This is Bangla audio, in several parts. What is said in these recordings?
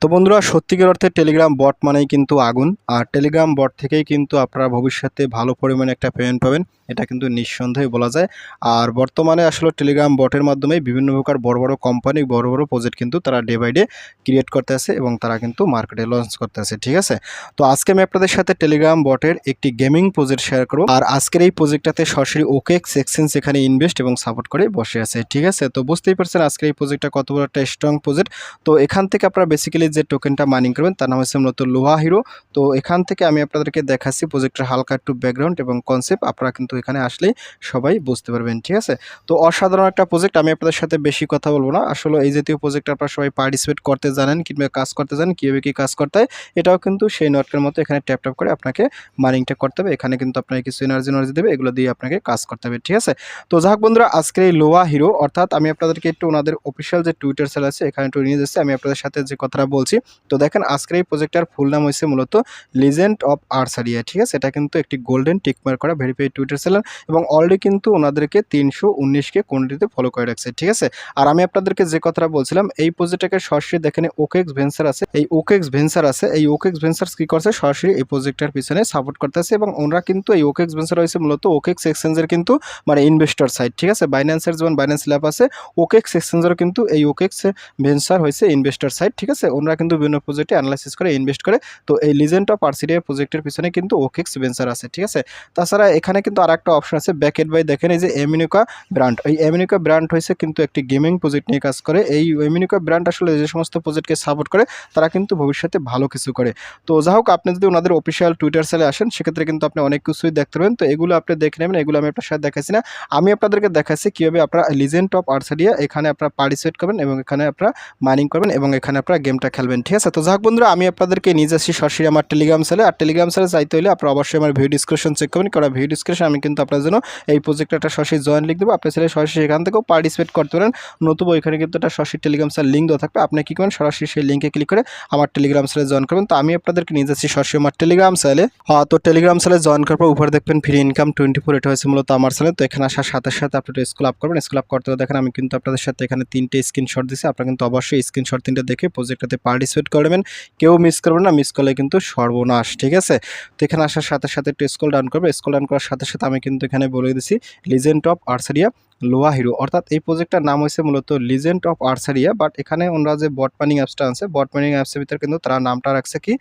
তো বন্ধুরা, সত্যিকার অর্থে টেলিগ্রাম বট মানেই কিন্তু আগুন। আর টেলিগ্রাম বট থেকেই কিন্তু আপনারা ভবিষ্যতে ভালো পরিমাণে একটা পেমেন্ট পাবেন, এটা কিন্তু নিঃসন্দেহে বলা যায়। আর বর্তমানে আসলে টেলিগ্রাম বটের মাধ্যমে বিভিন্ন প্রকার বড় বড় কোম্পানি বড় বড় প্রজেক্ট কিন্তু তারা ডে বাই ডে ক্রিয়েট করতে আছে এবং তারা কিন্তু মার্কেটে লঞ্চ করতে আছে, ঠিক আছে? তো আজকে আমি আপনাদের সাথে টেলিগ্রাম বটের একটি গেমিং প্রজেক্ট শেয়ার করব। আর আজকের এই প্রজেক্টটাতে সরাসরি ওকে সেকশন সেখানে ইনভেস্ট এবং সাপোর্ট করে বসে আছে, ঠিক আছে? তো বুঝতেই পারছেন আজকের এই প্রজেক্টটা কত বড় একটা স্ট্রং প্রজেক্ট তো এখান থেকে আপনারা বেসিক্যালি যে টোকেনটা মাইনিং করবেন, তার নাম হচ্ছে মূলত লোহা হিরো। তো এখান থেকে আমি আপনাদেরকে দেখাচ্ছি প্রজেক্টের হালকা একটু ব্যাকগ্রাউন্ড এবং কনসেপ্ট আপনারা কিন্তু এখানে আসলেই সবাই বুঝতে পারবেন, ঠিক আছে? তো অসাধারণ একটা প্রজেক্ট আমি আপনাদের সাথে বেশি কথা বলব না। আসলে এই জাতীয় প্রজেক্ট আপনারা সবাই পার্টিসিপেট করতে জানেন, কিংবা কাজ করতে জানেন, কীভাবে কী কাজ করতে হয়, এটাও কিন্তু সেই নটকের মতো এখানে ট্যাপ ট্যাপ করে আপনাকে মাইনিংটা করতে হবে। এখানে কিন্তু আপনাকে কিছু এনার্জি এনার্জি দেবে, এগুলো দিয়ে আপনাকে কাজ করতে হবে, ঠিক আছে? তো যাক বন্ধুরা, আজকের এই লোয়া হিরো, অর্থাৎ আমি আপনাদেরকে একটু ওনাদের অফিসিয়াল যে টুইটার সেল আছে, এখানে একটু নিয়ে যাচ্ছি। আমি আপনাদের সাথে যে কথাটা বলছি। তো দেখেন, আজকের এই প্রজেক্টটার ফুল নাম হয়েছে মূলত লিজেন্ড অফ আর্সারিয়া ঠিক আছে? এটা কিন্তু একটি গোল্ডেন টিকমার্ক করা ভেরিফাইড টুইটার সেলার এবং অলরেডি কিন্তু ওনাদেরকে তিনশো উনিশকে কোয়ান্টিটিতে ফলো করে রাখছে, ঠিক আছে? আর আমি আপনাদেরকে যে কথাটা বলছিলাম, এই প্রজেক্টটাকে সরাসরি দেখেন ওকেক্স ভেন্সার আছে। এই ওকেক্স ভেন্সার আছে। এই ওকেক্স ভেঞ্চার কী করছে? সরাসরি এই প্রজেক্টটার পিছনে সাপোর্ট করতেছে এবং ওনারা কিন্তু এই ওকেক্স ভেন্সার হয়েছে মূলত ওকেক্স এক্সচেঞ্জের কিন্তু মানে ইনভেস্টর সাইট ঠিক আছে? বাইন্যান্সের যেমন বাইন্যান্স ল্যাব আছে ওকেক্স এক্সচেঞ্জেরও কিন্তু এই ওকেক্স ভেন্সার হয়েছে ইনভেস্টর সাইট ঠিক আছে? ওনারা কিন্তু বিভিন্ন প্রজেক্টে অ্যানালাইসিস করে ইনভেস্ট করে। তো এই লিজেন্ড অফ আর্সিডিয়া প্রজেক্টের পিছনে কিন্তু ওকেক্স ভেঞ্চার আছে, ঠিক আছে? তাছাড়া এখানে কিন্তু আর একটা অপশন আছে ব্যাকেট বাই দেখেন, এই যে এমিনিকা ব্র্যান্ড এই এমিনিকা ব্র্যান্ড হয়েছে কিন্তু একটি গেমিং প্রজেক্ট নিয়ে কাজ করে। এই এমিনিকা ব্র্যান্ড আসলে যে সমস্ত প্রজেক্টকে সাপোর্ট করে, তারা কিন্তু ভবিষ্যতে ভালো কিছু করে। তো যা হোক, আপনি যদি ওনাদের অফিসিয়াল টুইটার সেলে আসেন, সেক্ষেত্রে কিন্তু আপনি অনেক কিছুই দেখতে পাবেন তো এগুলো আপনি দেখে নেবেন, এগুলো আমি আপনার সাথে দেখাচ্ছি না। আমি আপনাদেরকে দেখাচ্ছি কীভাবে আপনারা লিজেন্ড অফ আর্সাডিয়া এখানে আপনারা পার্টিসিপেট করবেন এবং এখানে আপনারা মাইনিং করবেন এবং এখানে আপনারা গেমটা খেলবেন, ঠিক আছে? তো যাক বন্ধুরা, আমি আপনাদেরকে নিয়ে যাচ্ছি সরাসরি আমার টেলিগ্রাম সেলে আর টেলিগ্রাম সেলে চাইতে হলে আপনারা অবশ্যই আমার ভিডিও ডিসক্রিপশন চেক করবেন। কারণ ভিডিও ডিসক্রিপশন আমি কিন্তু আপনার জন্য এই প্রজেক্টটা একটা সরাসরি জয়েন লিখ দেবো। আপনি চাইলে সরাসরি সেখান থেকেও পার্টিসিপেট করতে পারেন। নতুবা ওইখানে কিন্তু একটা সরাসরি টেলিগ্রাম সেল লিঙ্ক দেওয়া থাকবে। আপনি কী করবেন, সরাসরি সেই লিঙ্কে ক্লিক করে আমার টেলিগ্রাম সেলে জয়েন করবেন। তো আমি আপনাদেরকে নিয়ে যাচ্ছি সরাসরি আমার টেলিগ্রাম সেলে তো টেলিগ্রাম সেলে জয়েন করার পর উপরে দেখবেন ফ্রি ইনকাম টোয়েন্টি ফোর এটা হয়েছে মূলত আমার সেলে তো এখানে আসার সাথে সাথে আপনি স্কুল আপ করবেন। স্কুল আপ করতে দেখেন আমি কিন্তু আপনাদের সাথে এখানে তিনটে স্ক্রিনশট দিচ্ছি আপনারা কিন্তু অবশ্যই স্ক্রিনশট তিনটে দেখে প্রজেক্টটাতে পার্টিসিপেট করবেন কেউ মিস করবেন না মিস করলে কিন্তু সর্বনাশ, ঠিক আছে? তো এখানে আসার সাথে সাথে একটু স্কুল ডাউন করবে। স্কুল ডাউন করার সাথে সাথে আমি কিন্তু এখানে বলে দিচ্ছি লিজেন্ড অফ আর্সারিয়া লোয়া হিরো অর্থাৎ এই প্রজেক্টটার নাম হয়েছে মূলত লিজেন্ড অফ আর্সারিয়া বাট এখানে ওনারা যে বট মাইনিং অ্যাপসটা আছে বট মাইনিং অ্যাপসের ভিতরে কিন্তু তারা নামটা রাখছে কি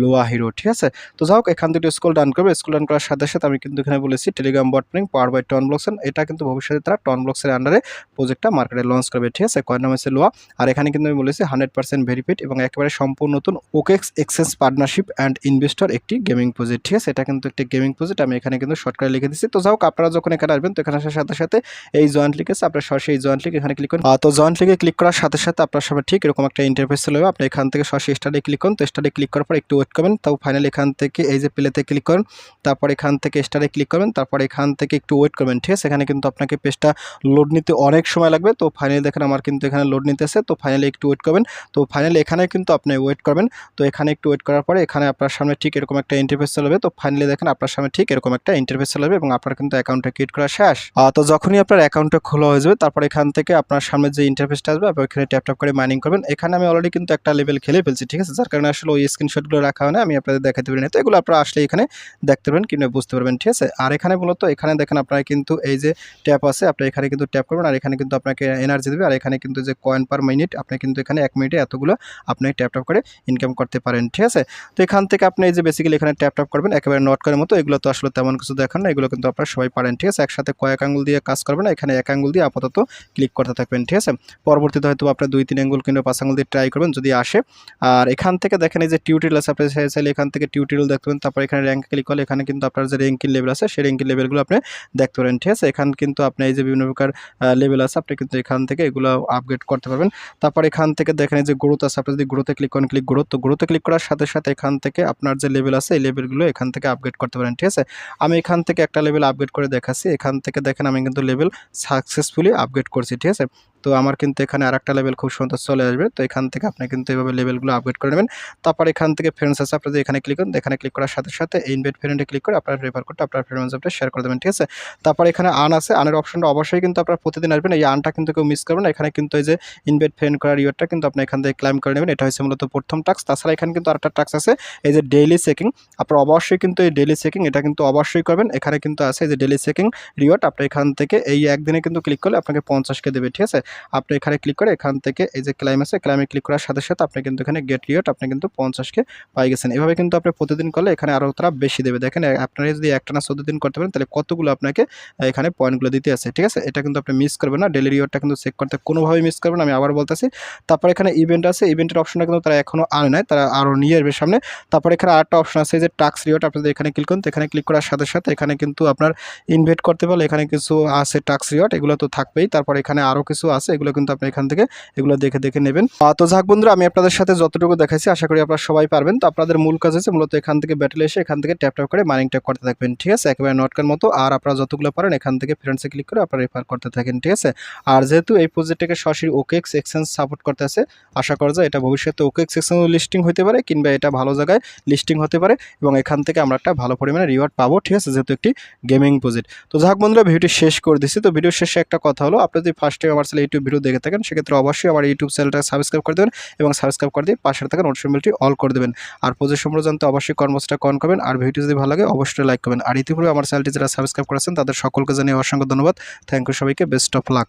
লোয়া হিরো ঠিক আছে? তো যাই হোক, এখান থেকে স্কুল ডান করবে। স্কুল ডান করার সাথে সাথে আমি কিন্তু এখানে বলেছি Telegram bot mining power by TON blockchain এটা কিন্তু ভবিষ্যতে তারা টন ব্লকসের আন্ডারে প্রজেক্টটা মার্কেটে লঞ্চ করবে, ঠিক আছে? কয়েন নাম হচ্ছে লোয়া আর এখানে কিন্তু আমি বলেছি হান্ড্রেড পার্সেন্ট ভেরিফাইড এবং একেবারে সম্পূর্ণ নতুন OKX access partnership and investor একটি গেমিং প্রজেক্ট ঠিক আছে? এটা কিন্তু একটি গেমিং প্রজেক্ট আমি এখানে কিন্তু শর্ট করে লিখে দিচ্ছি তো যাই হোক, আপনারা যখন এখানে আসবেন, তো এখানে আসার সাথে সাথে এই জয়েন্ট লিখ আপনার সরাসরি জয়েন্ট লিঙ্ক এখানে ক্লিক করুন। তো জয়েন্ট লিঙ্কে ক্লিক করার সাথে সাথে আপনার সামনে ঠিক এরকম একটা ইন্টারফেস চলে আপনি এখান থেকে সরাসরি স্টাডি ক্লিক করুন, তো স্টাডি ক্লিক করার পর একটু ওয়েট করবেন, তাও ফাইনাল এখান থেকে এই যে প্লেতে ক্লিক করুন, তারপর এখান থেকে স্টারে ক্লিক করবেন, তারপর এখান থেকে একটু ওয়েট করবেন, ঠিক আছে? এখানে কিন্তু আপনাকে পেজটা লোড নিতে অনেক সময় লাগবে, তো ফাইনালি দেখেন আমার কিন্তু এখানে লোড নিতে নিতেছে, তো ফাইনালি একটু ওয়েট করবেন, তো ফাইনালি এখানে কিন্তু আপনি ওয়েট করবেন, তো এখানে একটু ওয়েট করার পরে এখানে আপনার সামনে ঠিক এরকম একটা ইন্টারফেস চলবে তো ফাইনালি দেখেন আপনার সামনে ঠিক এরকম একটা ইন্টারফেস চলবে এবং আপনার কিন্তু অ্যাকাউন্টটা ক্রিয়েট করা শেষ। তো যখনই আপনার অ্যাকাউন্টটা খোলা হয়ে যাবে। তারপর এখান থেকে আপনার সামনে যে ইন্টারফেসটা আসবে, আপনি ওখানে ট্যাপ করে মাইনিং করবেন। এখানে আমি অলরেডি কিন্তু একটা লেভেল খেলে ফেলছি, ঠিক আছে? যার কারণে আসলে ওই স্ক্রিনশটগুলো রাখা হয় না, আমি আপনাদের দেখাতে পারি না। তো এগুলো আপনারা আসলে এখানে দেখতে পারবেন কিংবা বুঝতে পারবেন, ঠিক আছে? আর এখানে মূলত, এখানে দেখেন আপনারা কিন্তু এই যে ট্যাপ আছে, আপনি এখানে কিন্তু ট্যাপ করবেন আর এখানে কিন্তু আপনাকে এনার্জি দেবে। আর এখানে কিন্তু যে কয়েন পার মিনিট আপনি কিন্তু এখানে এক মিনিটে এতগুলো আপনি ট্যাপ ট্যাপ করে ইনকাম করতে পারেন, ঠিক আছে? তো এখান থেকে আপনি এই যে বেসিক্যালি এখানে ট্যাপ ট্যাপ করবেন, একেবারে নট করার মতো, এগুলো তো আসলে তেমন কিছু দেখান না, এগুলো কিন্তু আপনারা সবাই পারেন, ঠিক আছে? একসাথে কয়েক আঙুল দিয়ে কাজ করবেন এখানে এক আঙ্গুল দিয়ে আপাতত ক্লিক করতে থাকবেন, ঠিক আছে? পরবর্তীতে হয়তো আপনার দুই, তিন আঙ্গুল কিংবা পাঁচ আঙ্গুল দিয়ে ট্রাই করবেন, যদি আসে। আর এখান থেকে দেখেন এই যে টিউটোরিয়াল আছে, আপনি চাইলে- এখান থেকে টিউটোরিয়াল দেখতে পারেন, তারপর এখানে র্যাঙ্ক ক্লিক করলে এখানে কিন্তু আপনার যে র্যাঙ্কিং লেভেল আছে, সেই র্যাঙ্কিং লেভেলগুলো আপনি দেখতে পারেন, ঠিক আছে? এখান কিন্তু আপনি এই যে বিভিন্ন প্রকার লেভেল আছে, আপনি কিন্তু এখান থেকে এগুলো আপগ্রেড করতে পারবেন। তারপর এখান থেকে দেখেন এই যে গ্রোথ আছে, আপনি যদি গ্রোথে ক্লিক করেন ক্লিক গ্রোথ তো গ্রোথে ক্লিক করার সাথে সাথে এখান থেকে আপনার যে লেভেল আছে, এই লেভেলগুলো এখান থেকে আপগ্রেড করতে পারেন, ঠিক আছে? আমি এখান থেকে একটা লেভেল আপগ্রেড করে দেখাচ্ছি। এখান থেকে দেখেন আমি কিন্তু লেভেল সাকসেসফুলি আপগ্রেড করছি ঠিক আছে? তো আমার কিন্তু এখানে আরেকটা লেভেল খুব সুন্দর চলে আসবে। তো এখান থেকে আপনি কিন্তু এইভাবে লেভেলগুলো আপগ্রেড করে নেবেন। তারপর এখান থেকে ফ্রেন্ডস আছে আপনাদের এখানে ক্লিক করুন, এখানে ক্লিক করার সাথে সাথে ইনভাইট ফ্রেন্ডে ক্লিক করে আপনার রেফার কোডটা আপনার ফ্রেন্ড হোয়াটসঅ্যাপে শেয়ার করে দেবেন, ঠিক আছে? তারপর এখানে আন আছে আনের অপশনটা অবশ্যই কিন্তু আপনার প্রতিদিন আসবেন। এই আনটা কিন্তু কেউ মিস করবেন এখানে কিন্তু এই যে ইনভাইট ফ্রেন্ড করার ইয়েরটা কিন্তু আপনি এখান থেকে ক্লাইম করে নেবেন। এটা হচ্ছে মূলত প্রথম টাস্ক তাছাড়া এখানে কিন্তু আরেকটা টাস্ক আছে, এই যে ডেইলি চেকিং আপনার অবশ্যই কিন্তু এই ডেইলি চেকিং এটা কিন্তু অবশ্যই করবেন। এখানে কিন্তু আছে এই যে ডেইলি চেকিং রিওয়ার্ড আপনি এখান থেকে এই একদিনে কিন্তু ক্লিক করলে আপনাকে পঞ্চাশকে দেবে, ঠিক আছে? আপনি এখানে ক্লিক করে এখান থেকে এই যে ক্লাইম আছে ক্লাইমে ক্লিক করার সাথে সাথে আপনি কিন্তু এখানে গেট রিওয়ার্ড আপনি কিন্তু পঞ্চাশকে পাই গেছেন। এভাবে কিন্তু আপনি প্রতিদিন করলে এখানে আরও তারা বেশি দেবে। দেখেন আপনারা যদি একটা না চোদ্দ দিন করতে পারেন, তাহলে কতগুলো আপনাকে এখানে পয়েন্টগুলো দিতে আছে, ঠিক আছে? এটা কিন্তু আপনি মিস করবেন না ডেলি রিওয়ার্ডটা কিন্তু চেক করতে কোনোভাবেই মিস করবেন আমি আবার বলতেছি। তারপর এখানে ইভেন্ট আছে ইভেন্টের অপশনটা কিন্তু তারা এখনও আনে নাই, তারা আরও নিয়ে আসবে সামনে। তারপর এখানে আরেকটা অপশন আছে যে টাক্স রিওয়ার্ড আপনাদের এখানে ক্লিক করুন এখানে ক্লিক করার সাথে সাথে এখানে কিন্তু আপনার ইনভেট করতে পারলে এখানে কিছু আছে টাক্স রিওয়ার্ড এগুলো তো থাকবেই। তারপর এখানে আরও কিছু আছে, এগুলো কিন্তু আপনি এখান থেকে এগুলো দেখে দেখে নেবেন। তো যাক বন্ধুরা, আমি আপনাদের সাথে যতটুকু দেখাইছি, আশা করি আপনারা সবাই পারবেন। তো আপনাদের মূল কাজ হচ্ছে মূলত এখান থেকে ব্যাটেল এসে এখান থেকে ট্যাপ ট্যাপ করে মাইনিং ট্যাপ করতে থাকবেন, ঠিক আছে? একেবারে নটকার মতো। আর আপনারা যতগুলো পারেন এখান থেকে ফ্রেন্ডসে ক্লিক করে আপনারা রেফার করতে থাকেন, ঠিক আছে? আর যেহেতু এই প্রজেক্টটাকে সরাসরি ওকেক্স এক্সচেঞ্জ সাপোর্ট করতে আছে, আশা করা যায় এটা ভবিষ্যতে ওকেক্স এক্সচেঞ্জ লিস্টিং হতে পারে কিংবা এটা ভালো জায়গায় লিস্টিং হতে পারে এবং এখান থেকে আমরা একটা ভালো পরিমাণে রিওয়ার্ড পাবো, ঠিক আছে? যেহেতু একটি গেমিং প্রজেক্ট তো যাক বন্ধুরা ভিডিওটি শেষ করে দিচ্ছি তো ভিডিও শেষে একটা কথা হলো, আপনি যদি ফার্স্ট টাইম আমার চ্যানেল ইউটিউব ভিডিও দেখে থাকেন, সেক্ষেত্রে অবশ্যই আমার ইউটিউব চ্যানেলটা সাবস্ক্রাইব করে দেবেন এবং সাবস্ক্রাইব করে দিয়ে পাশে থাকা নোটিফিকেশনটি অল করে দেবেন। আর প্রজেক্ট সম্পর্কে জানতে অবশ্যই কর্মসূচিটা কন করবেন, আর ভিডিও যদি ভালো লাগে অবশ্যই লাইক করবেন। আর ইতিপূর্বে আমার চ্যানেলটি যারা সাবস্ক্রাইব করেছেন, তাদের সকলকে জানিয়ে অসংখ্য ধন্যবাদ। থ্যাংক ইউ সবাইকে বেস্ট অফ লাক